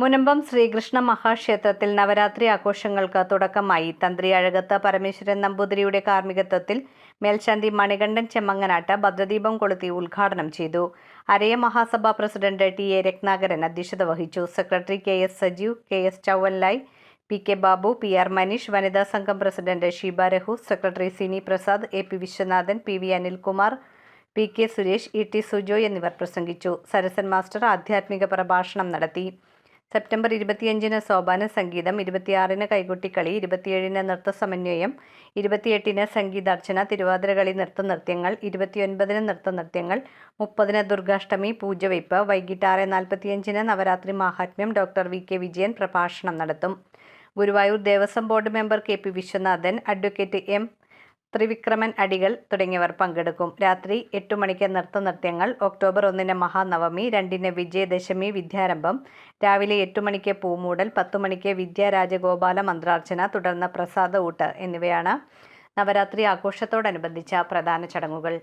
മുനമ്പം ശ്രീകൃഷ്ണ മഹാക്ഷേത്രത്തിൽ നവരാത്രി ആഘോഷങ്ങൾക്ക് തുടക്കമായി തന്ത്രി അഴകത്ത് പരമേശ്വരൻ നമ്പൂതിരിയുടെ കാർമ്മികത്വത്തിൽ മേൽശാന്തി മണികണ്ഠൻ ചെമ്മങ്ങനാട്ട് ഭദ്രദീപം കൊളുത്തി ഉദ്ഘാടനം ചെയ്തു. Araya Mahasabha president T A Ratnakaran അധ്യക്ഷത വഹിച്ചു. Secretary K S Sajeev K S Chauvallayi P K Babu P R Maneesh വനിതാ സംഘം president Sheeba Rahu secretary Sini Prasad A P Viswanathan P V Anilkumar P K Suresh E T Sujoy എന്നിവർ പ്രസംഗിച്ചു. സരസൻ master ആധ്യാത്മിക പ്രഭാഷണം നടത്തി. September ഇരുപത്തിയഞ്ചിന് സോപാന സംഗീതം ഇരുപത്തിയാറിന് കൈകൊട്ടിക്കളി ഇരുപത്തിയേഴിന് നൃത്ത സമന്വയം ഇരുപത്തിയെട്ടിന് സംഗീതാർച്ചന തിരുവാതിരകളി നൃത്ത നൃത്യങ്ങൾ ഇരുപത്തിയൊൻപതിന് നൃത്ത നൃത്യങ്ങൾ മുപ്പതിന് ദുർഗാഷ്ടമി പൂജവയ്പ് വൈകിട്ട് ആറ് നാൽപ്പത്തിയഞ്ചിന് നവരാത്രി മാഹാത്മ്യം ഡോക്ടർ വി. കെ. വിജയൻ പ്രഭാഷണം നടത്തും. Guruvayur Devaswom board member K. P. Viswanathan advocate M. Trivikraman Adikal തുടങ്ങിയവർ പങ്കെടുക്കും. രാത്രി എട്ടു മണിക്ക് നൃത്തനൃത്യങ്ങൾ ഒക്ടോബർ ഒന്നിന് മഹാനവമി രണ്ടിന് വിജയദശമി വിദ്യാരംഭം രാവിലെ എട്ടു മണിക്ക് പൂമൂടൽ പത്തു മണിക്ക് വിദ്യാരാജഗോപാല മന്ത്രാർച്ചന തുടർന്ന് പ്രസാദ ഊട്ട് എന്നിവയാണ് നവരാത്രി ആഘോഷത്തോടനുബന്ധിച്ച പ്രധാന ചടങ്ങുകൾ.